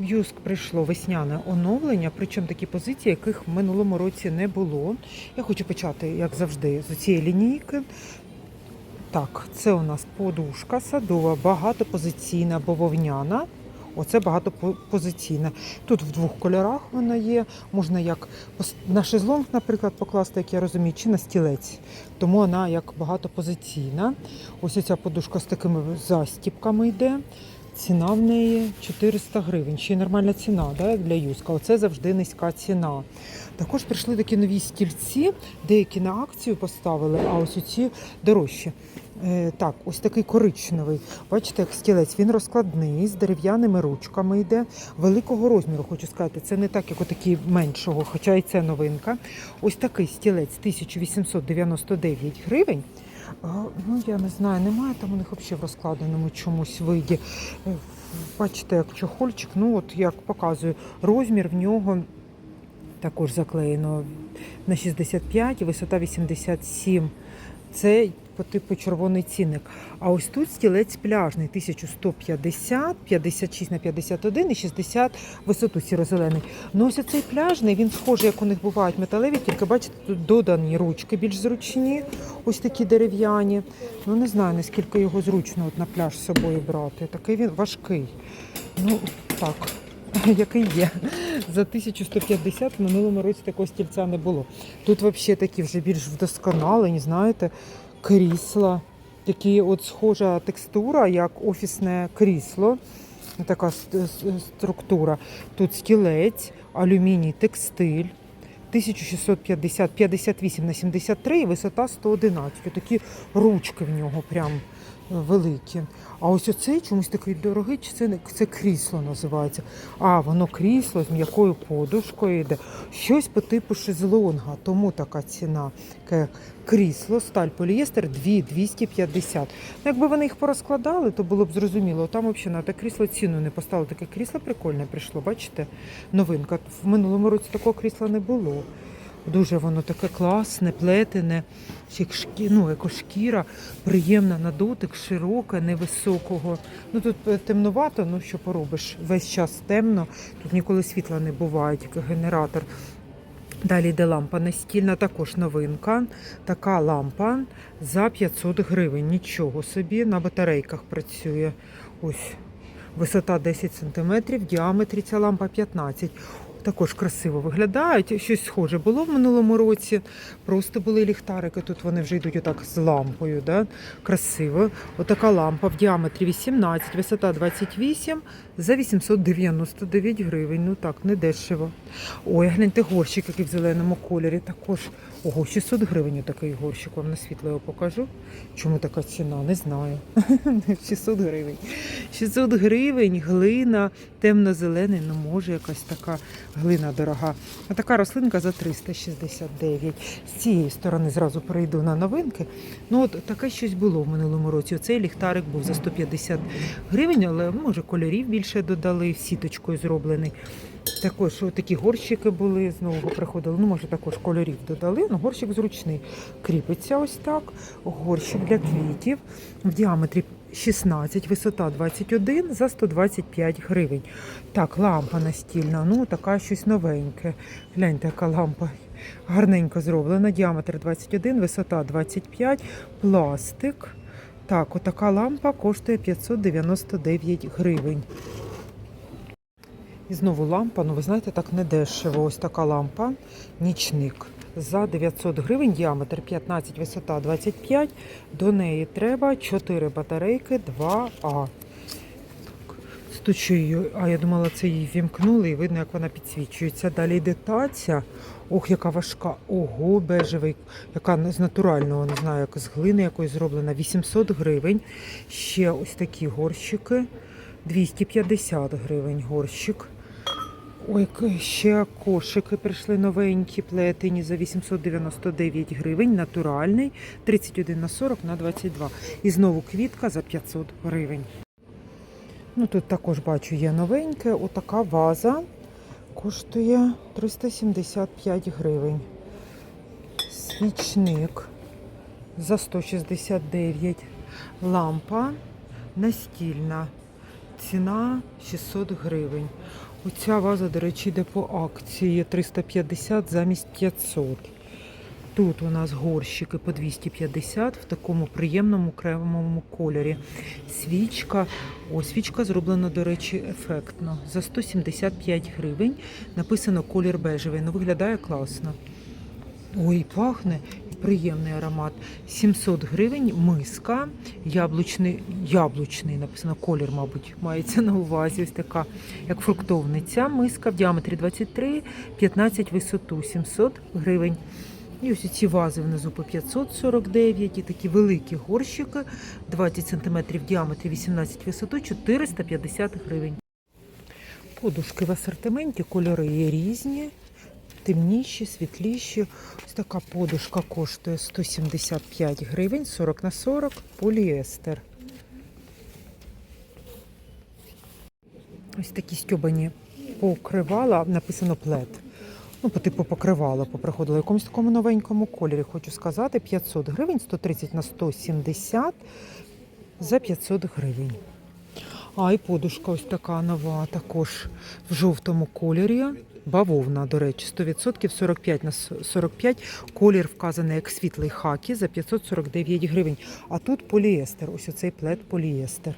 В Юск прийшло весняне оновлення, причому такі позиції, яких в минулому році не було. Я хочу почати, як завжди, з цієї лінійки. Так, це у нас подушка садова, багатопозиційна бавовняна. Оце багатопозиційна. Тут в двох кольорах вона є. Можна як на шезлонг, наприклад, покласти, як я розумію, чи на стілець. Тому вона як багатопозиційна. Ось ця подушка з такими застіпками йде. Ціна в неї 400 гривень. Ще й нормальна ціна да, для юзка. Оце завжди низька ціна. Також прийшли такі нові стільці, деякі на акцію поставили, а ось ці дорожчі. Е, так, ось такий коричневий. Бачите, як стілець, він розкладний, з дерев'яними ручками йде, великого розміру, хочу сказати. Це не так, як отакий меншого, хоча і це новинка. Ось такий стілець 1899 гривень. Ну, я не знаю, немає там у них взагалі в розкладеному чомусь виді. Е, Бачите, як чохольчик, ну от як показую, розмір в нього також заклеєно на 65, висота 87. Це по типу червоний цінник. А ось тут стілець пляжний 1150, 56 на 51 і 60 висоту сіро-зелений. Ну ось цей пляжний, він схожий, як у них бувають металеві, тільки бачите, тут додані ручки більш зручні, ось такі дерев'яні. Ну не знаю, наскільки його зручно от на пляж з собою брати. Такий він важкий. Ну так, який є. За 1150 в минулому році такого стільця не було. Тут взагалі такі вже більш вдосконалені, знаєте, крісла. Такі от схожа текстура, як офісне крісло. Така структура. Тут стілець, алюміній, текстиль. 1650, 58 на 73 і висота 111. Такі ручки в нього прям е, великі. А ось оцей чомусь такий дорогий, чи це, це крісло називається. А, воно крісло з м'якою подушкою йде. Щось по типу шезлонга, тому така ціна. Крісло, сталь полієстер 2 250. Ну, якби вони їх порозкладали, то було б зрозуміло. Там взагалі на те крісло ціну не поставили. Таке крісло прикольне прийшло, бачите? Новинка. В минулому році такого крісла не було. Дуже воно таке класне, плетене, ну, екошкіра, приємна на дотик, широка, невисокого. Ну тут е, темнувато, ну що поробиш? Весь час темно, тут ніколи світла не буває, тільки генератор. Далі йде лампа настільна, також новинка. Така лампа за 500 гривень. Нічого собі, на батарейках працює. Ось висота 10 см, в діаметрі ця лампа 15 також красиво виглядають. Щось схоже було в минулому році. Просто були ліхтарики. Тут вони вже йдуть отак з лампою. Да? Красиво. Отака лампа в діаметрі 18, висота 28 за 899 гривень. Ну так, не дешево. Ой, гляньте горщик, який в зеленому кольорі. Також ого, 600 гривень такий горщик. Вам на світло його покажу. Чому така ціна? Не знаю. 600 гривень. 600 гривень, глина, темно-зелений, ну може якась така глина дорога. А така рослинка за 369. З цієї сторони зразу перейду на новинки. Ну от таке щось було в минулому році. Оцей ліхтарик був за 150 гривень, але може кольорів більше додали, сіточкою зроблений. Також такі горщики були, знову приходили. Ну, може, також кольорів додали. Ну, горщик зручний. Кріпиться ось так. Горщик для квітів в діаметрі 16, висота 21 за 125 гривень. Так, лампа настільна, ну така щось новеньке. Гляньте, яка лампа гарненько зроблена. Діаметр 21, висота 25, пластик. Так, отака лампа коштує 599 гривень. Знову лампа, ну ви знаєте, так не дешево. Ось така лампа, нічник. За 900 гривень, діаметр 15, висота 25. До неї треба 4 батарейки 2А. Стучу її, а я думала, це її вімкнули і видно, як вона підсвічується. Далі йде таця. Ох, яка важка. Ого, бежевий, яка з натурального, не знаю, як з глини якоїсь зроблена. 800 гривень. Ще ось такі горщики. 250 гривень горщик. Ой, ще кошики прийшли новенькі, плетені за 899 гривень, натуральний, 31 на 40 на 22. І знову квітка за 500 гривень. Ну тут також бачу є новеньке. Отака ваза коштує 375 гривень. Свічник за 169. Лампа настільна. Ціна 600 гривень. Оця ваза, до речі, йде по акції 350 замість 500. Тут у нас горщики по 250 в такому приємному кремовому кольорі. Свічка. О, свічка зроблена, до речі, ефектно. За 175 гривень. Написано колір бежевий. Ну, виглядає класно. Ой, пахне приємний аромат. 700 гривень, миска, яблучний, яблучний, написано колір, мабуть, мається на увазі. Ось така, як фруктовниця. Миска в діаметрі 23, 15 висоту, 700 гривень. І ось ці вази внизу по 549, і такі великі горщики, 20 см в діаметрі, 18 висоту, 450 гривень. Подушки в асортименті, кольори є різні, темніші, світліші. Ось така подушка коштує 175 гривень, 40 на 40, поліестер. Ось такі стьобані покривала, написано плед. Ну, по типу покривало, поприходило в якомусь такому новенькому кольорі, хочу сказати, 500 гривень, 130 на 170 за 500 гривень. А і подушка ось така нова, також в жовтому кольорі. Бавовна, до речі, 100% 45 на 45. Колір вказаний як світлий хакі за 549 гривень. А тут поліестер. Ось оцей плед поліестер.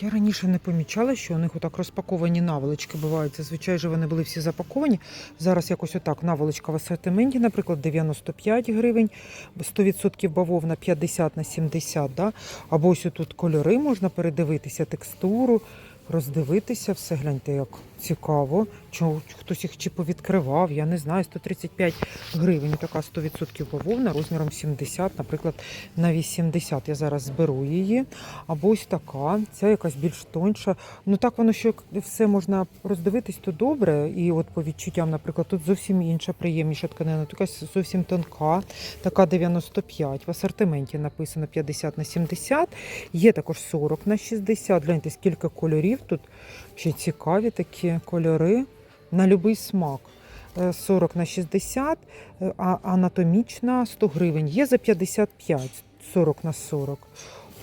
Я раніше не помічала, що у них отак розпаковані наволочки бувають. Зазвичай же вони були всі запаковані. Зараз якось отак наволочка в асортименті, наприклад, 95 гривень, 100% бавовна 50 на 70, да? або ось тут кольори можна передивитися, текстуру, роздивитися, все гляньте, як цікаво. Чого хтось їх чи повідкривав, я не знаю, 135 гривень. Така 100% бавовна розміром 70, наприклад, на 80. Я зараз зберу її. Або ось така, ця якась більш тонша. Ну так воно, що все можна роздивитись, то добре. І от по відчуттям, наприклад, тут зовсім інша, приємніша тканина, якась зовсім тонка, така 95. В асортименті написано 50 на 70. Є також 40 на 60. Гляньте, скільки кольорів тут. Ще цікаві такі кольори на будь-який смак. Е, 40 на 60, е, а анатомічна 100 гривень. Є за 55, 40 на 40.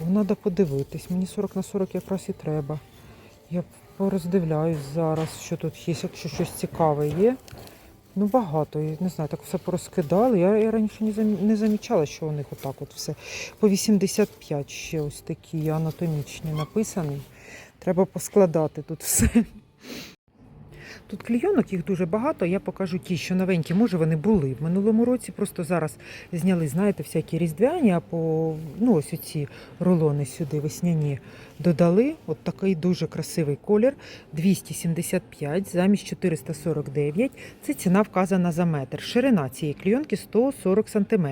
О, Треба подивитись. Мені 40 на 40 якраз і треба. Я пороздивляюсь зараз, що тут є, якщо щось цікаве є. Ну, багато, не знаю, так все порозкидали. Я, я раніше не не замічала, що у них отак от все. По 85 ще ось такі анатомічні написані. Треба поскладати тут все. Тут клійонок, їх дуже багато. Я покажу ті, що новенькі, може вони були в минулому році. Просто зараз зняли, знаєте, всякі різдвяні, а по ну, ось оці рулони сюди весняні додали. От такий дуже красивий колір. 275 замість 449. Це ціна вказана за метр. Ширина цієї клійонки 140 см.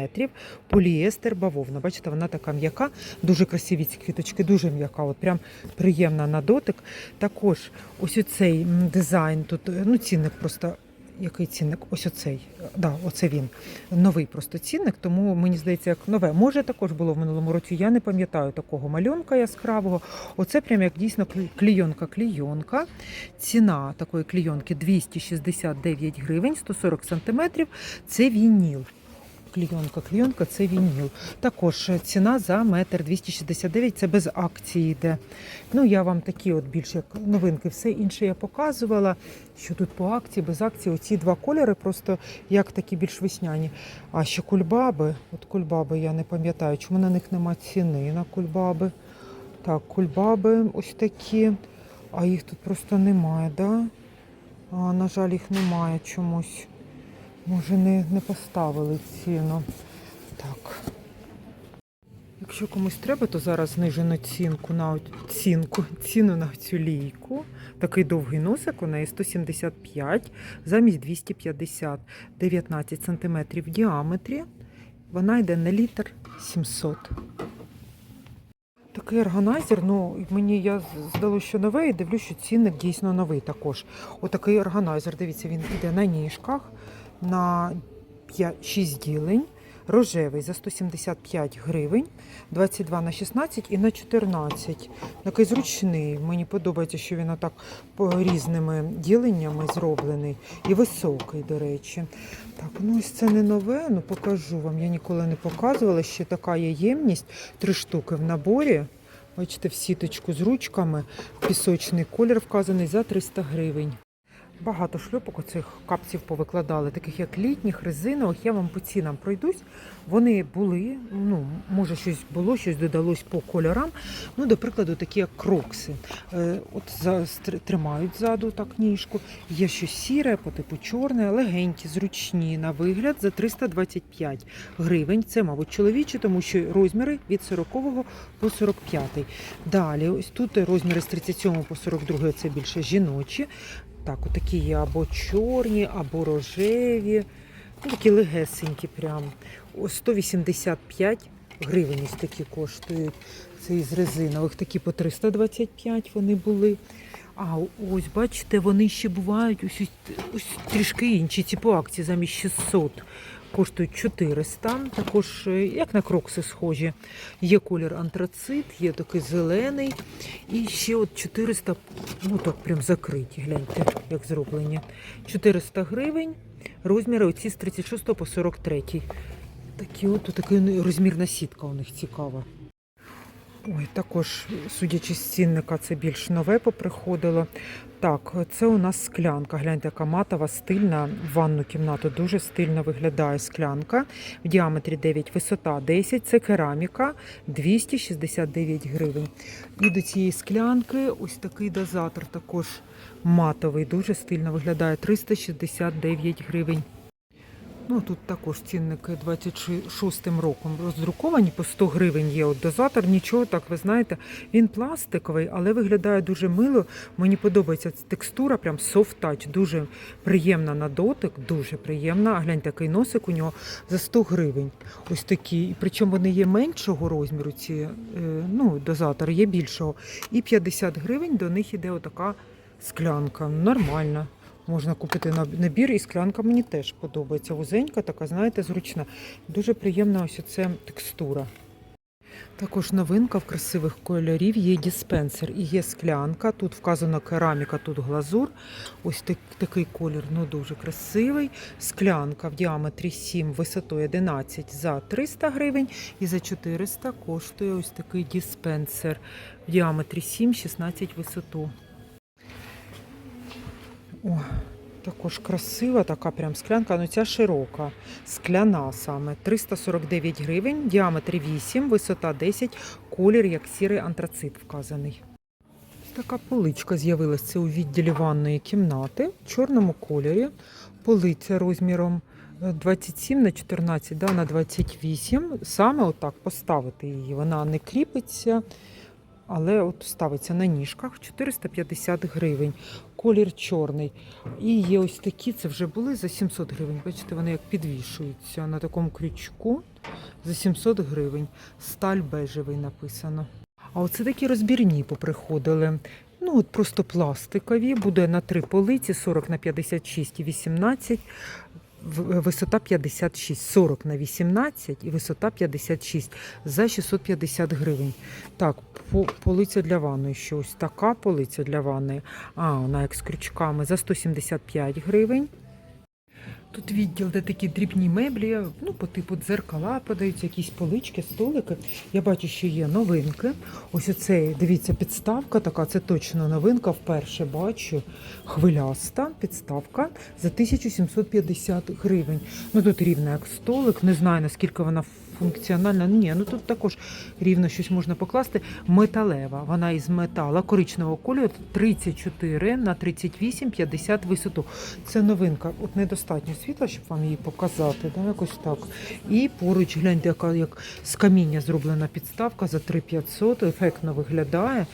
Поліестер бавовна. Бачите, вона така м'яка, дуже красиві ці квіточки, дуже м'яка. От прям приємна на дотик. Також ось оцей дизайн тут, е, ну цінник просто. Який цінник? Ось оцей. Да, оце він. Новий просто цінник, тому мені здається, як нове. Може, також було в минулому році. Я не пам'ятаю такого малюнка яскравого. Оце прям як дійсно клі- клійонка-клійонка. Ціна такої клійонки 269 гривень, 140 сантиметрів. Це вініл. Клійонка, клійонка це вініл. Також ціна за метр 269, це без акції йде. Ну, я вам такі от більш як новинки, все інше я показувала, що тут по акції, без акції. Оці два кольори просто як такі більш весняні. А ще кульбаби, от кульбаби я не пам'ятаю, чому на них нема ціни на кульбаби. Так, кульбаби ось такі, а їх тут просто немає, да? А, на жаль, їх немає чомусь. Може, не, не поставили ціну. Так. Якщо комусь треба, то зараз знижено цінку на цінку, ціну на цю лійку. Такий довгий носик, у неї 175 замість 250, 19 см в діаметрі. Вона йде на літр 700. Такий органайзер, ну мені я здалося, що новий, і дивлюсь, що цінник дійсно новий також. Отакий органайзер, дивіться, він йде на ніжках на 6 ділень. Рожевий за 175 гривень, 22 на 16 і на 14. Такий зручний. Мені подобається, що він отак по різними діленнями зроблений. І високий, до речі. Так, ну ось це не нове, ну покажу вам. Я ніколи не показувала. Ще така є ємність. Три штуки в наборі. Бачите, в сіточку з ручками. Пісочний колір вказаний за 300 гривень. Багато шльопок оцих капців повикладали, таких як літніх, резинових. Я вам по цінам пройдусь. Вони були, ну, може, щось було, щось додалось по кольорам. Ну, до прикладу, такі як крокси. Е, от за, тримають ззаду так ніжку. Є щось сіре, по типу чорне, легенькі, зручні на вигляд за 325 гривень. Це, мабуть, чоловічі, тому що розміри від 40 по 45. Далі, ось тут розміри з 37 по 42 це більше жіночі. Так, отакі є або чорні, або рожеві. Ну, такі легесенькі прям. Ось 185 гривень ось такі коштують. Це із резинових, такі по 325 вони були. А ось, бачите, вони ще бувають ось, ось трішки інші. Ці по акції замість 600 коштують 400. Також, е, як на крокси схожі. Є колір антрацит, є такий зелений. І ще от 400, ну так прям закриті, гляньте, як зроблені. 400 гривень. Розміри оці з 36 по 43. Такі от такий розмірна сітка у них цікава. Ой, також, судячи з цінника, це більш нове поприходило. Так, це у нас склянка. Гляньте, яка матова, стильна. В ванну кімнату дуже стильно виглядає склянка. В діаметрі 9, висота 10. Це кераміка 269 гривень. І до цієї склянки ось такий дозатор, також матовий, дуже стильно виглядає 369 гривень. Ну, тут також цінники 26 роком роздруковані по 100 гривень є от дозатор. Нічого так, ви знаєте, він пластиковий, але виглядає дуже мило. Мені подобається текстура, прям soft touch, дуже приємна на дотик, дуже приємна. А гляньте, такий носик у нього за 100 гривень. Ось такі. І причому вони є меншого розміру, ці е, ну, дозатори, є більшого. І 50 гривень до них іде отака склянка. Нормальна. Можна купити набір, і склянка мені теж подобається. Вузенька, така, знаєте, зручна. Дуже приємна ось оця текстура. Також новинка в красивих кольорів є диспенсер і є склянка. Тут вказано кераміка, тут глазур. Ось так, такий колір, ну дуже красивий. Склянка в діаметрі 7, висотою 11 за 300 гривень. І за 400 коштує ось такий диспенсер в діаметрі 7, 16 висоту. О, також красива така прям склянка, ну ця широка, скляна саме. 349 гривень, діаметр 8, висота 10, колір як сірий антрацит вказаний. Така поличка з'явилася у відділі ванної кімнати в чорному кольорі. Полиця розміром е, 27 на 14 да, на 28. Саме отак поставити її. Вона не кріпиться, але от ставиться на ніжках 450 гривень. Колір чорний. І є ось такі, це вже були за 700 гривень. Бачите, вони як підвішуються на такому крючку за 700 гривень. Сталь бежевий написано. А оце такі розбірні поприходили. Ну, от просто пластикові, буде на три полиці, 40 на 56 і 18, в- висота 56, 40 на 18 і висота 56 за 650 гривень. Так, полиця для ванної, що ось така полиця для ванної. А, вона як з крючками за 175 гривень. Тут відділ, де такі дрібні меблі, ну, по типу дзеркала подаються, якісь полички, столики. Я бачу, що є новинки. Ось оцей, дивіться, підставка така, це точно новинка. Вперше бачу. Хвиляста підставка за 1750 гривень. Ну тут рівна як столик, не знаю наскільки вона функціональна. Ні, ну тут також рівно щось можна покласти. Металева. Вона із метала коричневого кольору 34 на 38, 50 висоту. Це новинка. От недостатньо світла, щоб вам її показати. Да, якось так. І поруч гляньте, яка як з каміння зроблена підставка за 3500. Ефектно виглядає.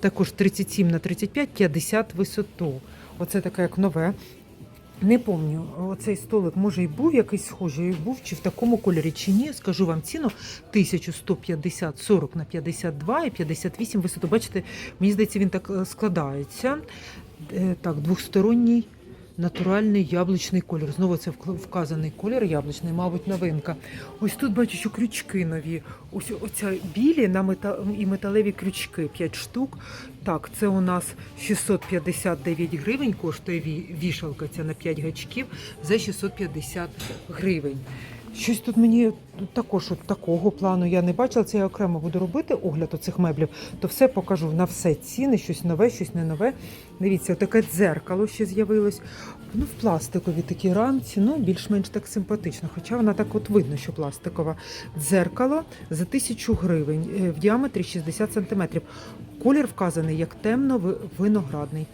Також 37 на 35, 50 висоту. Оце таке як нове. Не пам'ятаю, оцей столик може і був якийсь схожий, був чи в такому кольорі, чи ні. Скажу вам ціну 1150 40 на 52 і 58 висоту. Бачите, мені здається, він так е, складається. Е, Так, двосторонній натуральний яблучний колір. Знову це вказаний колір яблучний, мабуть, новинка. Ось тут бачу, що крючки нові. Ось оця білі на мета... і металеві крючки 5 штук. Так, це у нас 659 гривень коштує вішалка ця на 5 гачків за 650 гривень. Щось тут мені також от такого плану я не бачила. Це я окремо буду робити огляд оцих меблів, то все покажу на все ціни, щось нове, щось не нове. Дивіться, таке дзеркало ще з'явилось. Ну, в пластиковій такій рамці, ну, більш-менш так симпатично. Хоча вона так от видно, що пластикова. Дзеркало за тисячу гривень е, в діаметрі 60 сантиметрів. Колір вказаний як темно-виноградний.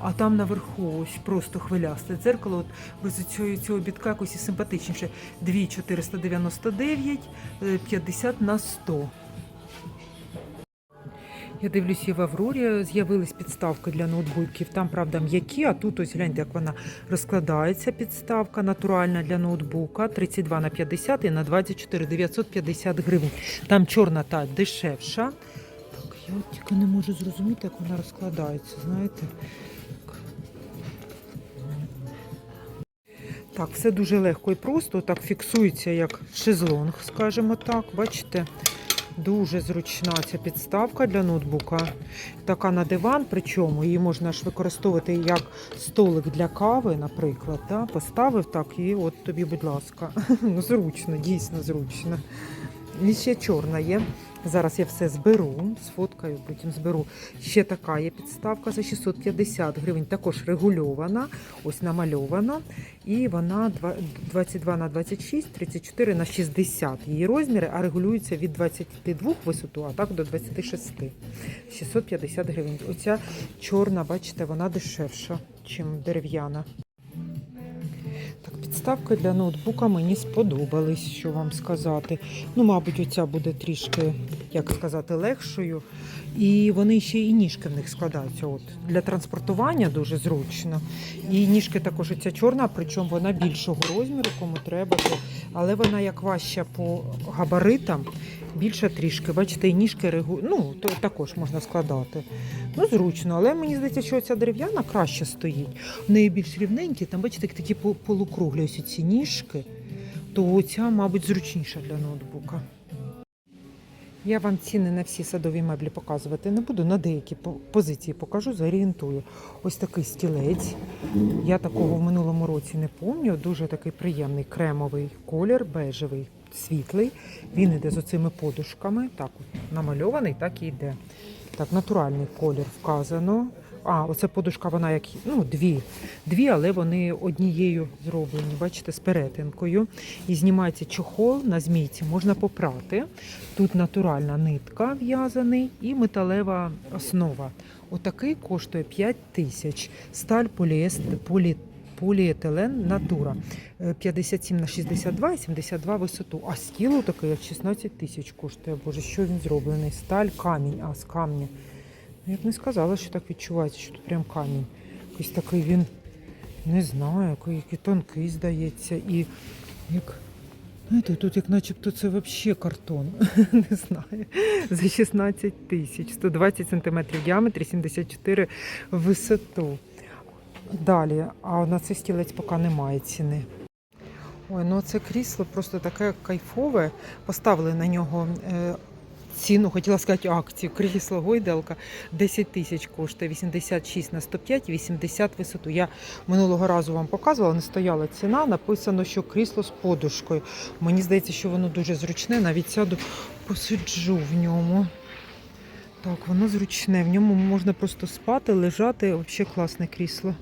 А там наверху ось просто хвилясте дзеркало. От без цього, цього бітка якось і симпатичніше. 2,499, е, 50 на 100. Я дивлюсь, і в Аврорі з'явились підставки для ноутбуків. Там, правда, м'які, а тут ось гляньте, як вона розкладається. Підставка натуральна для ноутбука 32 на 50 і на 24 950 гривень. Там чорна та дешевша. Так, я тільки не можу зрозуміти, як вона розкладається, знаєте. Так, все дуже легко і просто. Так фіксується як шезлонг, скажімо так. Бачите? Дуже зручна ця підставка для ноутбука. Така на диван, причому її можна ж використовувати як столик для кави, наприклад. Да? Поставив так і от тобі, будь ласка. Ну, зручно, дійсно зручно. І ще чорна є. Зараз я все зберу, сфоткаю, потім зберу. Ще така є підставка за 650 гривень, також регульована, ось намальована. І вона 22 на 26, 34 на 60 її розміри, а регулюється від 22 висоту, а так до 26. 650 гривень. Оця чорна, бачите, вона дешевша, ніж дерев'яна. Підставки для ноутбука мені сподобались, що вам сказати. Ну, мабуть, оця буде трішки, як сказати, легшою. І вони ще і ніжки в них складаються. От для транспортування дуже зручно. І ніжки також оця чорна, причому вона більшого розміру, кому треба. Але вона як важча по габаритам, більша трішки. Бачите, і ніжки регу... ну, то також можна складати. Ну, зручно, але мені здається, що ця дерев'яна краще стоїть. В неї більш рівненькі, там, бачите, такі полукруглі ось ці ніжки, то оця, мабуть, зручніша для ноутбука. Я вам ціни на всі садові меблі показувати не буду. На деякі позиції покажу, зорієнтую. Ось такий стілець. Я такого в минулому році не пам'ятаю. Дуже такий приємний кремовий колір, бежевий, світлий. Він іде з оцими подушками. Так, намальований, так і йде. Так, натуральний колір вказано. А, оце подушка, вона як ну, дві. Дві, але вони однією зроблені, бачите, з перетинкою. І знімається чохол на змійці, можна попрати. Тут натуральна нитка в'язаний і металева основа. Отакий коштує 5 тисяч. Сталь поліест, полі, поліетилен натура. Е, 57 на 62 і 72 висоту. А стіл такий 16 тисяч коштує. Боже, що він зроблений? Сталь, камінь, а з камня. Ну, Я б не сказала, що так відчувається, що тут прям камінь. Якийсь такий він, не знаю, який, який тонкий, здається. І як, знаєте, тут як начебто це взагалі картон. не знаю. За 16 тисяч, 120 сантиметрів в діаметрі, 74 в висоту. Далі, а на цей стілець поки немає ціни. Ой, ну це крісло просто таке кайфове. Поставили на нього е, ціну, хотіла сказати акцію. Крісло гойдалка 10 тисяч коштує, 86 на 105, 80 висоту. Я минулого разу вам показувала, не стояла ціна, написано, що крісло з подушкою. Мені здається, що воно дуже зручне, навіть сяду, посиджу в ньому. Так, воно зручне, в ньому можна просто спати, лежати, взагалі класне крісло.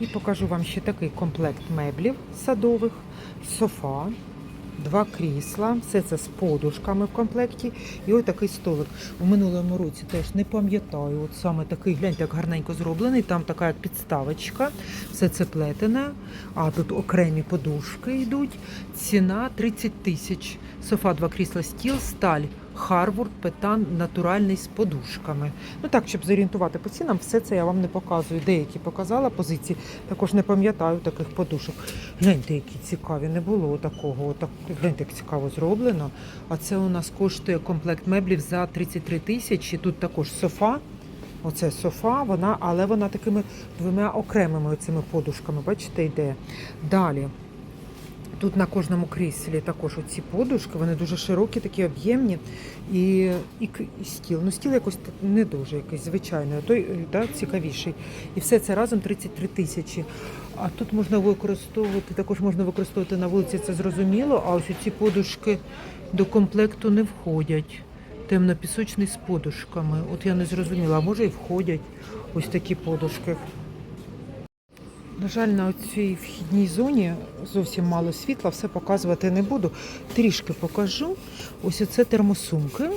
І покажу вам ще такий комплект меблів садових, софа, два крісла, все це з подушками в комплекті. І ось такий столик. У минулому році теж не пам'ятаю. От саме такий, гляньте, як гарненько зроблений. Там така як підставочка, все це плетене. А тут окремі подушки йдуть. Ціна 30 тисяч. Софа, два крісла, стіл, сталь. Харвард, петан, натуральний з подушками. Ну так, щоб зорієнтувати по цінам, все це я вам не показую. Деякі показала позиції, також не пам'ятаю таких подушок. Гляньте, які цікаві, не було такого. Отак, гляньте, як цікаво зроблено. А це у нас коштує комплект меблів за 33 тисячі. Тут також софа. Оце софа, вона, але вона такими двома окремими цими подушками, бачите, йде. Далі Тут на кожному кріслі також оці подушки, вони дуже широкі, такі об'ємні. І, і, і стіл. Ну, стіл якось не дуже якийсь звичайний, а той да, цікавіший. І все це разом 33 тисячі. А тут можна використовувати, також можна використовувати на вулиці, це зрозуміло, а ось ці подушки до комплекту не входять. Темно-пісочний з подушками. От я не зрозуміла, а може і входять ось такі подушки. На жаль, на цій вхідній зоні зовсім мало світла, все показувати не буду. Трішки покажу. Ось оце термосумки.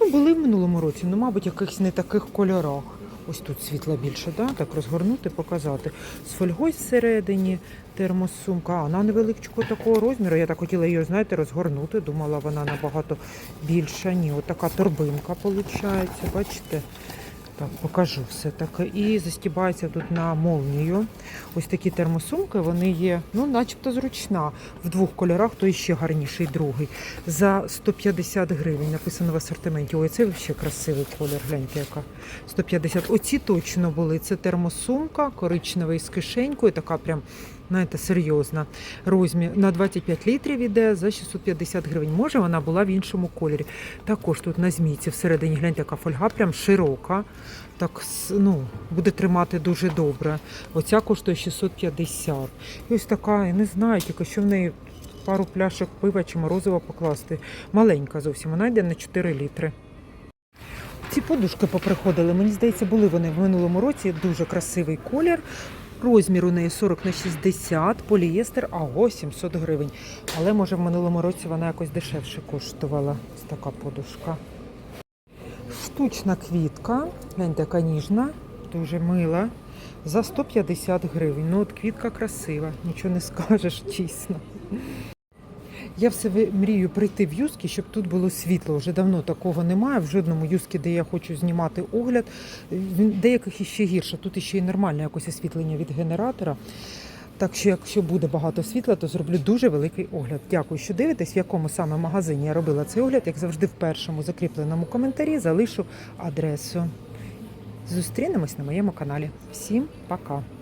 Ну, були в минулому році, ну, мабуть, якихось не таких кольорах. Ось тут світла більше, да? так розгорнути, показати. З фольгою всередині термосумка. А вона невеличкого такого розміру. Я так хотіла її, знаєте, розгорнути. Думала, вона набагато більша. Ні, от така торбинка виходить. Бачите? Так, покажу все таке. І застібається тут на молнію. Ось такі термосумки, вони є, ну, начебто зручна. В двох кольорах, то ще гарніший другий. За 150 гривень написано в асортименті. Ой, це взагалі красивий колір. Гляньте, яка. 150. Оці точно були. Це термосумка, коричневий з кишенькою, така прям. Знаєте, серйозна. Розмір на 25 літрів іде за 650 гривень. Може, вона була в іншому кольорі. Також тут на змійці всередині гляньте, яка фольга, прям широка. Так, ну, буде тримати дуже добре. Оця коштує 650. І ось така, я не знаю, тільки що в неї пару пляшок пива чи морозива покласти. Маленька зовсім, вона йде на 4 літри. Ці подушки поприходили, мені здається, були вони в минулому році. Дуже красивий колір. Розмір у неї 40 на 60, полієстер, а ось 700 гривень. Але може в минулому році вона якось дешевше коштувала. Ось така подушка. Штучна квітка, гляньте, яка ніжна, дуже мила. За 150 гривень. Ну от квітка красива, нічого не скажеш, чесно. Я все мрію прийти в юзки, щоб тут було світло. Вже давно такого немає. В жодному юзкі, де я хочу знімати огляд. В деяких іще гірше. Тут іще й нормальне якось освітлення від генератора. Так що, якщо буде багато світла, то зроблю дуже великий огляд. Дякую, що дивитесь, в якому саме магазині я робила цей огляд. Як завжди, в першому закріпленому коментарі залишу адресу. Зустрінемось на моєму каналі. Всім пока!